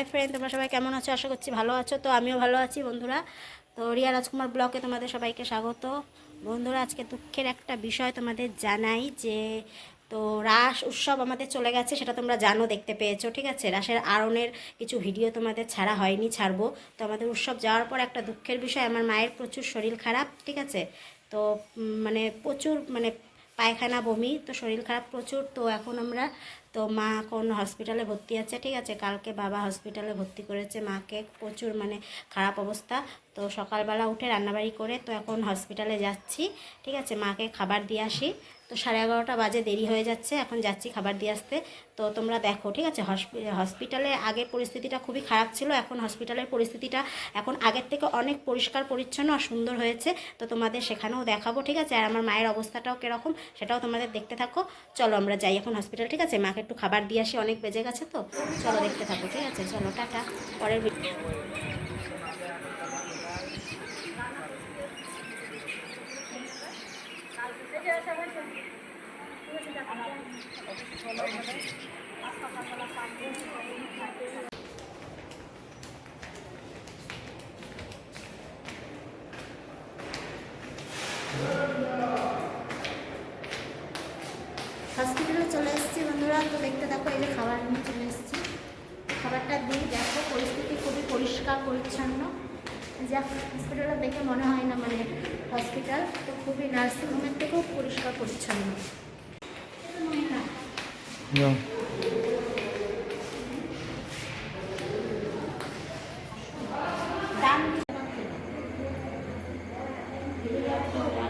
Hi friend তোমরা সবাই কেমন আছো? আশা করছি ভালো আছো। তো আমিও ভালো আছি বন্ধুরা। তো রিয়া রাজকুমার ব্লগে তোমাদের সবাইকে স্বাগত। বন্ধুরা, আজকে দুঃখের একটা বিষয় তোমাদের জানাই যে, তো রাস উৎসব আমাদের চলে গেছে, সেটা তোমরা জানো, দেখতে পেয়েছ, ঠিক আছে? রাসের আরণের কিছু ভিডিও তোমাদের ছাড়া হয়নি, ছাড়বো। তো আমাদের উৎসব যাওয়ার পর একটা দুঃখের বিষয়, আমার মায়ের প্রচুর শরীর খারাপ, ঠিক আছে? তো মানে প্রচুর মানে পায়খানা, বমি, তো শরীর খারাপ প্রচুর, তো এখন আমরা, তো মা এখন হসপিটালে ভর্তি আছে, ঠিক আছে? কালকে বাবা হসপিটালে ভর্তি করেছে, মাকে প্রচুর মানে খারাপ অবস্থা তো সকালবেলা উঠে রান্নাবাড়ি করে তো এখন হসপিটালে যাচ্ছি। ঠিক আছে, মাকে খাবার দিয়ে আসি। তো সাড়ে এগারোটা বাজে, দেরি হয়ে যাচ্ছে, এখন যাচ্ছি খাবার দিয়ে আসতে। তো তোমরা দেখো, ঠিক আছে হসপিটালে আগের পরিস্থিতিটা খুবই খারাপ ছিল, এখন হসপিটালের পরিস্থিতিটা এখন আগের থেকে অনেক পরিষ্কার, পরিচ্ছন্ন আর সুন্দর হয়েছে। তো তোমাদের সেখানেও দেখাবো, ঠিক আছে, আর আমার মায়ের অবস্থাটাও কীরকম সেটাও তোমাদের দেখতে থাকো। চলো আমরা যাই এখন হসপিটাল ঠিক আছে, মাকে একটু খাবার দিয়ে আসি, অনেক বেজে গেছে তো। চলো দেখতে থাকো, ঠিক আছে, চলো, টাটা, পরের হসপিটালে চলে এসেছি বন্ধুরা, তো দেখতে দেখো এই যে খাবার নিয়ে চলে এসেছি। খাবারটা দিই দেখো, পরিস্থিতি খুবই পরিষ্কার, পরিচ্ছন্ন। যা হসপিটালে দেখে মনে হয় না মানে হসপিটাল তো খুবই নার্সিং হোমের থেকেও পরিষ্কার, পরিচ্ছন্ন। જો Thank you.